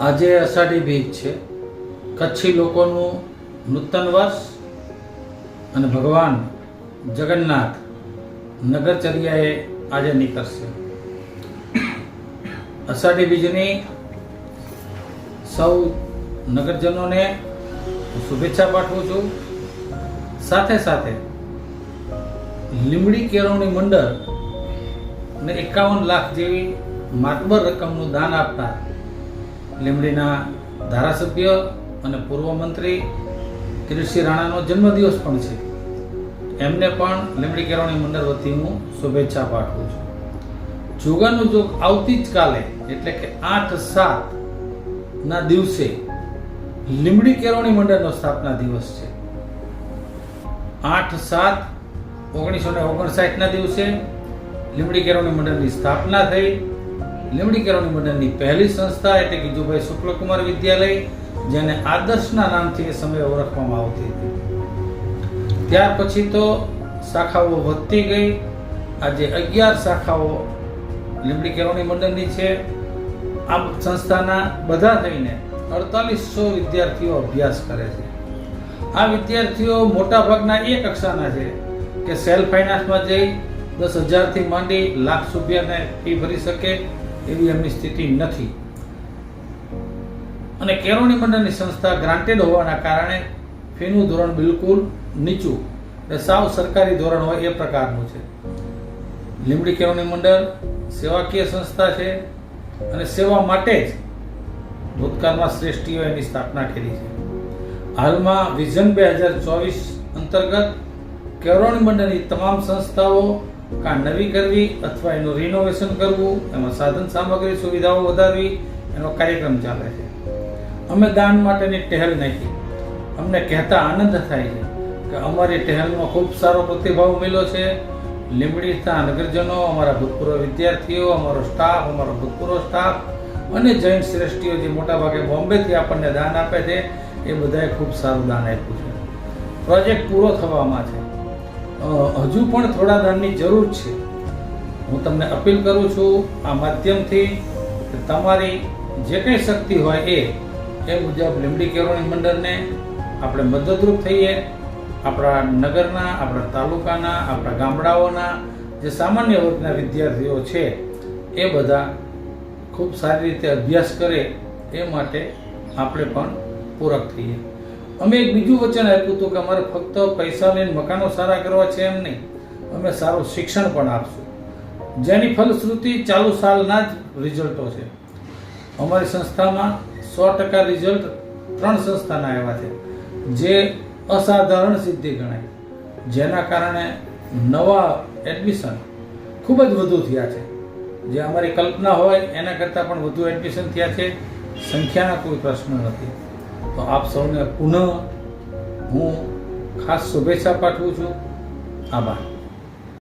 આજે અષાઢી બીજ છે. કચ્છી લોકોનું નૂતન વર્ષ અને ભગવાન જગન્નાથ નગરચર્યાએ આજે નીકળશે. અષાઢી બીજની સૌ નગરજનોને શુભેચ્છા પાઠવું છું. સાથે સાથે લીમડી કેળવણી મંડળ ને એકાવન લાખ જેવી માતબર રકમનું દાન આપનાર લીમડીના ધારાસભ્ય અને પૂર્વ મંત્રી કિરીટસિંહ રાણાનો જન્મદિવસ પણ છે. એમને પણ લીમડી કેળવણી મંડળ વતી હું શુભેચ્છા પાઠવું છું. જુગાનું જોગ આવતી જ કાલે, એટલે કે આઠ સાત ના દિવસે લીમડી કેળવણી મંડળનો સ્થાપના દિવસ છે. આઠ સાત ઓગણીસો ને ઓગણસાઠના દિવસે લીમડી કેળવણી મંડળની સ્થાપના થઈ. લીમડી કેળવણી મંડળની પહેલી સંસ્થા એટલે ગીજુભાઈ શુક્લકુમાર વિદ્યાલય, જેને આદર્શના નામથી એ સમયે ઓળખવામાં આવતી હતી. ત્યાર પછી તો શાખાઓ વધતી ગઈ. આજે અગિયાર શાખાઓ લીમડી કેળવણી મંડળની છે. આ સંસ્થાના બધા થઈને અડતાલીસો વિદ્યાર્થીઓ અભ્યાસ કરે છે. આ વિદ્યાર્થીઓ મોટા ભાગના એ કક્ષાના છે કે સેલ્ફ ફાઇનાન્સમાં જઈ દસ હજારથી માંડી લાખ રૂપિયાને ફી ભરી શકે. એવી એમની સ્થિતિ નથી. અને કેરોની મંડળની સંસ્થા ગ્રાન્ટેડ હોવાના કારણે ફીનું ધોરણ બિલકુલ નીચું એટલે સાવ સરકારી ધોરણ હોય એ પ્રકારનું છે. લીમડી કેરોની મંડળ સેવાકીય સંસ્થા છે અને સેવા માટે જ ભૂતકાળમાં શ્રેષ્ઠીઓ એની સ્થાપના કરી છે. હાલમાં વિઝન બે હજાર ચોવીસ અંતર્ગત કેરોની મંડળની તમામ સંસ્થાઓ કાં નવી કરવી અથવા એનું રિનોવેશન કરવું, એમાં સાધન સામગ્રી સુવિધાઓ વધારવી, એનો કાર્યક્રમ ચાલે છે. અમે દાન માટેની ટહેલ નાખી. અમને કહેતા આનંદ થાય છે કે અમારી ટહેલનો ખૂબ સારો પ્રતિભાવ મળ્યો છે. લીંબડીના નગરજનો, અમારા ભૂતપૂર્વ વિદ્યાર્થીઓ, અમારો સ્ટાફ અમારો ભૂતપૂર્વ સ્ટાફ અને જૈન શ્રેષ્ઠીઓ જે મોટાભાગે બોમ્બેથી આપણને દાન આપે છે, એ બધાએ ખૂબ સારું દાન આપ્યું છે. પ્રોજેક્ટ પૂરો થવામાં છે. હજુ પણ થોડા દાનની જરૂર છે. હું તમને અપીલ કરું છું આ માધ્યમથી તમારી જે કંઈ શક્તિ હોય એ એ મુજબ લીમડી કેળવણી મંડળને આપણે મદદરૂપ થઈએ. આપણા નગરના, આપણા તાલુકાના, આપણા ગામડાઓના જે સામાન્ય વર્ગના વિદ્યાર્થીઓ છે, એ બધા ખૂબ સારી રીતે અભ્યાસ કરે એ માટે આપણે પણ પૂરક થઈએ. અમે એક બીજું વચન આપ્યું હતું કે અમારે ફક્ત પૈસા લઈને મકાનો સારા કરવા છે એમ નહીં. અમે સારું શિક્ષણ પણ આપશું. જેની ફલશ્રુતિ ચાલુ સાલના જ રિઝલ્ટો છે. અમારી સંસ્થામાં સો ટકા રિઝલ્ટ ત્રણ સંસ્થાના આવ્યા છે. જે અસાધારણ સિદ્ધિ ગણાય. જેના કારણે નવા એડમિશન ખૂબ જ વધુ થયા છે. જે અમારી કલ્પના હોય એના કરતાં પણ વધુ એડમિશન થયા છે. સંખ્યાના કોઈ પ્રશ્ન નથી. તો આપ સૌને પુનઃ હું ખાસ શુભેચ્છા પાઠવું છું. આભાર.